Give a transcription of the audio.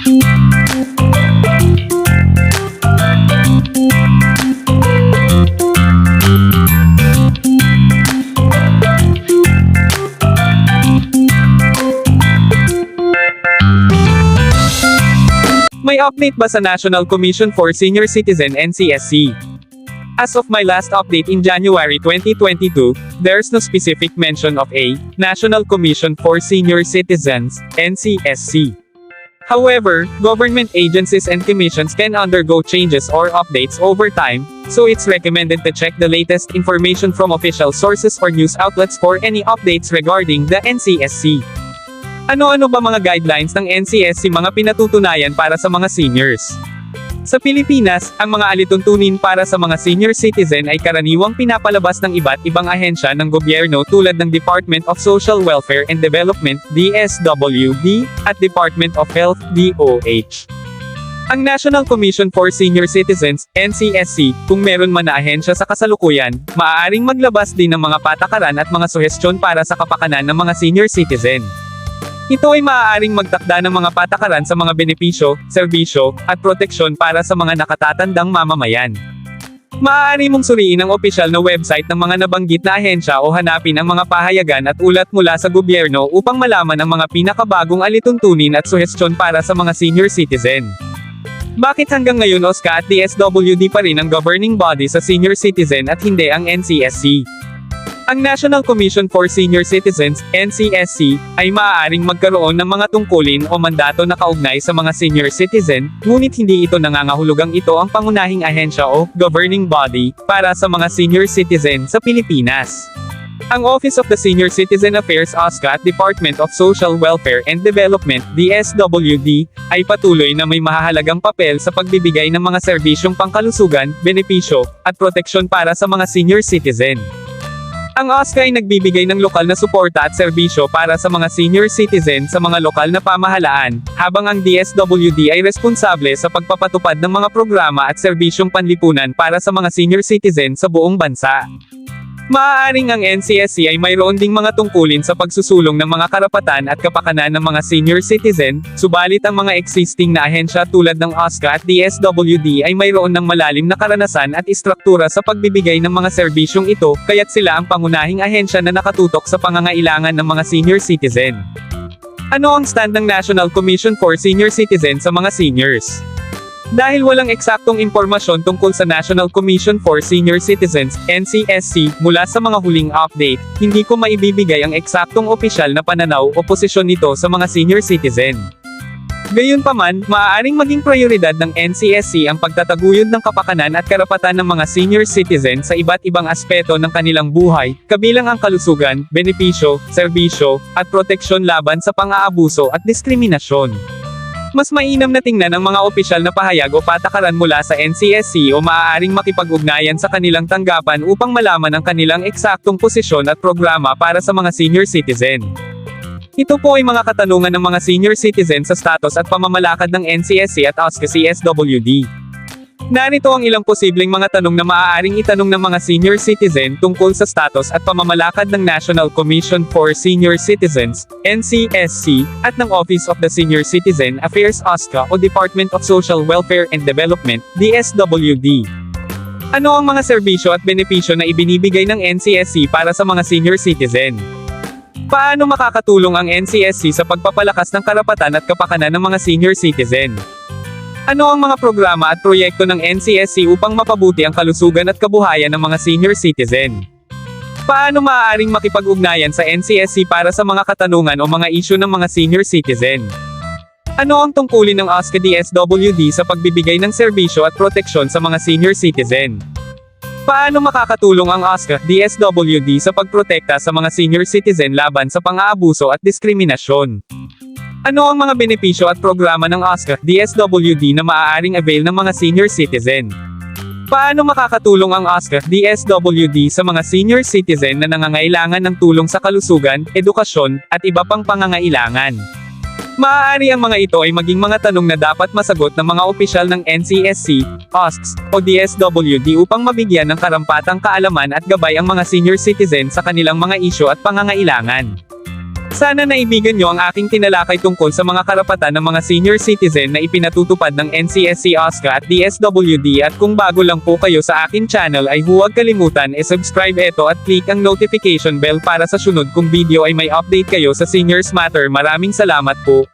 May update ba sa National Commission for Senior Citizen NCSC? As of my last update in January 2022, there's no specific mention of a National Commission for Senior Citizens NCSC. However, government agencies and commissions can undergo changes or updates over time, so it's recommended to check the latest information from official sources or news outlets for any updates regarding the NCSC. Ano-ano ba mga guidelines ng NCSC mga pinatutunayan para sa mga seniors? Sa Pilipinas, ang mga alituntunin para sa mga senior citizen ay karaniwang pinapalabas ng iba't ibang ahensya ng gobyerno tulad ng Department of Social Welfare and Development DSWD at Department of Health DOH. Ang National Commission for Senior Citizens, NCSC, kung meron man na ahensya sa kasalukuyan, maaaring maglabas din ng mga patakaran at mga suhestyon para sa kapakanan ng mga senior citizen. Ito ay maaaring magtakda ng mga patakaran sa mga benepisyo, serbisyo, at proteksyon para sa mga nakatatandang mamamayan. Maaari mong suriin ang opisyal na website ng mga nabanggit na ahensya o hanapin ang mga pahayagan at ulat mula sa gobyerno upang malaman ang mga pinakabagong alituntunin at suhestyon para sa mga senior citizen. Bakit hanggang ngayon OSCA at DSWD pa rin ang governing body sa senior citizen at hindi ang NCSC? Ang National Commission for Senior Citizens, NCSC, ay maaaring magkaroon ng mga tungkulin o mandato na kaugnay sa mga senior citizen, ngunit hindi ito nangangahulugang ito ang pangunahing ahensya o governing body para sa mga senior citizen sa Pilipinas. Ang Office of the Senior Citizen Affairs OSCA at Department of Social Welfare and Development DSWD ay patuloy na may mahahalagang papel sa pagbibigay ng mga serbisyong pangkalusugan, benepisyo, at proteksyon para sa mga senior citizen. Ang OSCA ay nagbibigay ng lokal na suporta at serbisyo para sa mga senior citizen sa mga lokal na pamahalaan, habang ang DSWD ay responsable sa pagpapatupad ng mga programa at serbisyong panlipunan para sa mga senior citizen sa buong bansa. Maaaring ang NCSC ay mayroon ding mga tungkulin sa pagsusulong ng mga karapatan at kapakanan ng mga senior citizen, subalit ang mga existing na ahensya tulad ng OSCA at DSWD ay mayroon ng malalim na karanasan at istruktura sa pagbibigay ng mga serbisyong ito, kaya't sila ang pangunahing ahensya na nakatutok sa pangangailangan ng mga senior citizen. Ano ang stand ng National Commission for Senior Citizens sa mga seniors? Dahil walang eksaktong impormasyon tungkol sa National Commission for Senior Citizens, NCSC, mula sa mga huling update, hindi ko maibibigay ang eksaktong opisyal na pananaw o posisyon nito sa mga senior citizen. Gayunpaman, maaaring maging prioridad ng NCSC ang pagtataguyod ng kapakanan at karapatan ng mga senior citizen sa iba't ibang aspeto ng kanilang buhay, kabilang ang kalusugan, benepisyo, serbisyo, at proteksyon laban sa pang-aabuso at diskriminasyon. Mas mainam na tingnan ang mga opisyal na pahayag o patakaran mula sa NCSC o maaaring makipag-ugnayan sa kanilang tanggapan upang malaman ang kanilang eksaktong posisyon at programa para sa mga senior citizen. Ito po ay mga katanungan ng mga senior citizen sa status at pamamalakad ng NCSC at OSCA CSWD. Narito ang ilang posibleng mga tanong na maaaring itanong ng mga senior citizen tungkol sa status at pamamalakad ng National Commission for Senior Citizens, NCSC, at ng Office of the Senior Citizen Affairs OSCA o Department of Social Welfare and Development, DSWD. Ano ang mga serbisyo at benepisyo na ibinibigay ng NCSC para sa mga senior citizen? Paano makakatulong ang NCSC sa pagpapalakas ng karapatan at kapakanan ng mga senior citizen? Ano ang mga programa at proyekto ng NCSC upang mapabuti ang kalusugan at kabuhayan ng mga senior citizen? Paano maaaring makipag-ugnayan sa NCSC para sa mga katanungan o mga isyu ng mga senior citizen? Ano ang tungkulin ng OSCA DSWD sa pagbibigay ng serbisyo at proteksyon sa mga senior citizen? Paano makakatulong ang OSCA DSWD sa pagprotekta sa mga senior citizen laban sa pang-aabuso at diskriminasyon? Ano ang mga benepisyo at programa ng OSCA DSWD na maaaring avail ng mga senior citizen? Paano makakatulong ang OSCA DSWD sa mga senior citizen na nangangailangan ng tulong sa kalusugan, edukasyon, at iba pang pangangailangan? Maaari ang mga ito ay maging mga tanong na dapat masagot ng mga opisyal ng NCSC, OSCS, o DSWD upang mabigyan ng karampatang kaalaman at gabay ang mga senior citizen sa kanilang mga isyo at pangangailangan. Sana naibigan nyo ang aking tinalakay tungkol sa mga karapatan ng mga senior citizen na ipinatutupad ng NCSC OSCA at DSWD at kung bago lang po kayo sa akin channel ay huwag kalimutan e-subscribe ito at click ang notification bell para sa sunod kong video ay may update kayo sa Seniors Matter. Maraming salamat po.